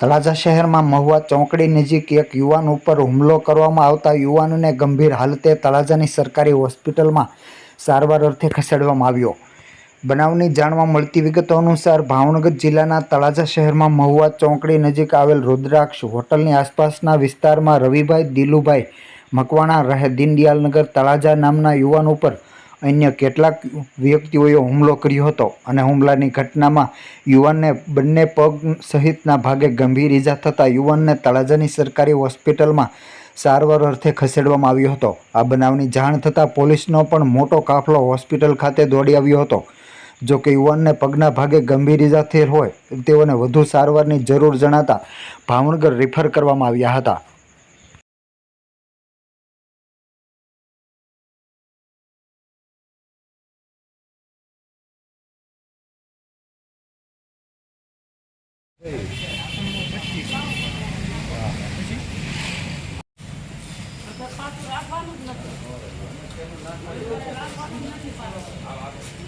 તળાજા શહેરમાં મહુવા ચોકડી નજીક એક યુવાન ઉપર હુમલો કરવામાં આવતા યુવાનને ગંભીર હાલતે તળાજાની સરકારી હોસ્પિટલમાં સારવાર અર્થે ખસેડવામાં આવ્યો. બનાવની જાણવા મળતી વિગતો અનુસાર ભાવનગર જિલ્લાના તળાજા શહેરમાં મહુવા ચોકડી નજીક આવેલ રુદ્રાક્ષ હોટલની આસપાસના વિસ્તારમાં રવિભાઈ દિલુભાઈ મકવાણા રહે દીનદયાલનગર તળાજા નામના યુવાન ઉપર અન્ય કેટલાક વ્યક્તિઓએ હુમલો કર્યો હતો અને હુમલાની ઘટનામાં યુવાનને બંને પગ સહિતના ભાગે ગંભીર ઈજા થતાં યુવાનને તળાજાની સરકારી હોસ્પિટલમાં સારવાર અર્થે ખસેડવામાં આવ્યો હતો. આ બનાવની જાણ થતાં પોલીસનો પણ મોટો કાફલો હોસ્પિટલ ખાતે દોડી આવ્યો હતો. જો કે યુવાનને પગના ભાગે ગંભીર ઇજા થયેલ હોય, તેઓને વધુ સારવારની જરૂર જણાતા ભાવનગર રિફર કરવામાં આવ્યા હતા. રાખવાનું જ નથી